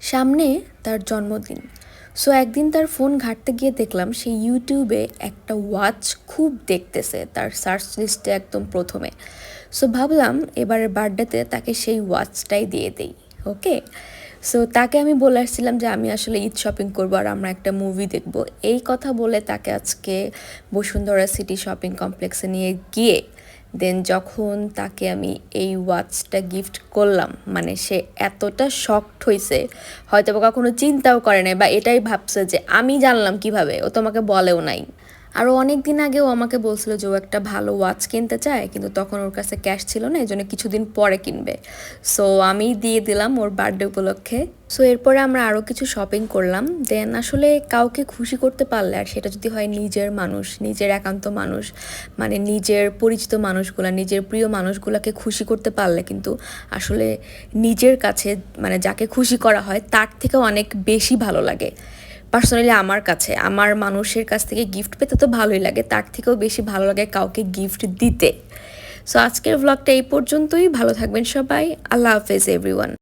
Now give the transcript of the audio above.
সামনে তার জন্মদিন। সো একদিন তার ফোন ঘাটতে গিয়ে দেখলাম সে ইউটিউবে একটা ওয়াচ খুব দেখতেছে, তার সার্চ লিস্টে একদম প্রথমে। সো ভাবলাম এবারের বার্থডেতে তাকে সেই ওয়াচটাই দিয়ে দেই ওকে সো তাকে আমি বলে আসছিলাম যে, আমি আসলে ঈদ শপিং করব আর আমরা একটা মুভি দেখব। এই কথা বলে তাকে আজকে বসুন্ধরা সিটি শপিং কমপ্লেক্সে নিয়ে গিয়ে দেন যখন তাকে আমি এই ওয়াচটা গিফট করলাম মানে সে এতটা শকড হয়েছে হয়তো বা কখনো চিন্তাও করে নাই বা এটাই ভাবছে যে, আমি জানলাম কীভাবে? ও তোমাকে বলেও নাই। আরও অনেক দিন আগেও আমাকে বলছিল যে ও একটা ভালো ওয়াচ কিনতে চায়, কিন্তু তখন ওর কাছে ক্যাশ ছিল না, এই জন্য কিছুদিন পরে কিনবে। সো আমি দিয়ে দিলাম ওর বার্থডে উপলক্ষে। সো এরপরে আমরা আরও কিছু শপিং করলাম। দেন আসলে কাউকে খুশি করতে পারলে আর সেটা যদি হয় নিজের মানুষ, নিজের একান্ত মানুষ মানে নিজের পরিচিত মানুষগুলা, নিজের প্রিয় মানুষগুলাকে খুশি করতে পারলে কিন্তু আসলে নিজের কাছে মানে যাকে খুশি করা হয়, তার থেকেও অনেক বেশি ভালো লাগে। পার্সোনালি আমার কাছে, আমার মানুষের কাছ থেকে গিফট পেতে তো ভালোই লাগে, তার থেকেও বেশি ভালো লাগে কাউকে গিফট দিতে। সো আজকের ব্লগটা এই পর্যন্তই, ভালো থাকবেন সবাই, আল্লাহ হাফেজ এভরিওয়ান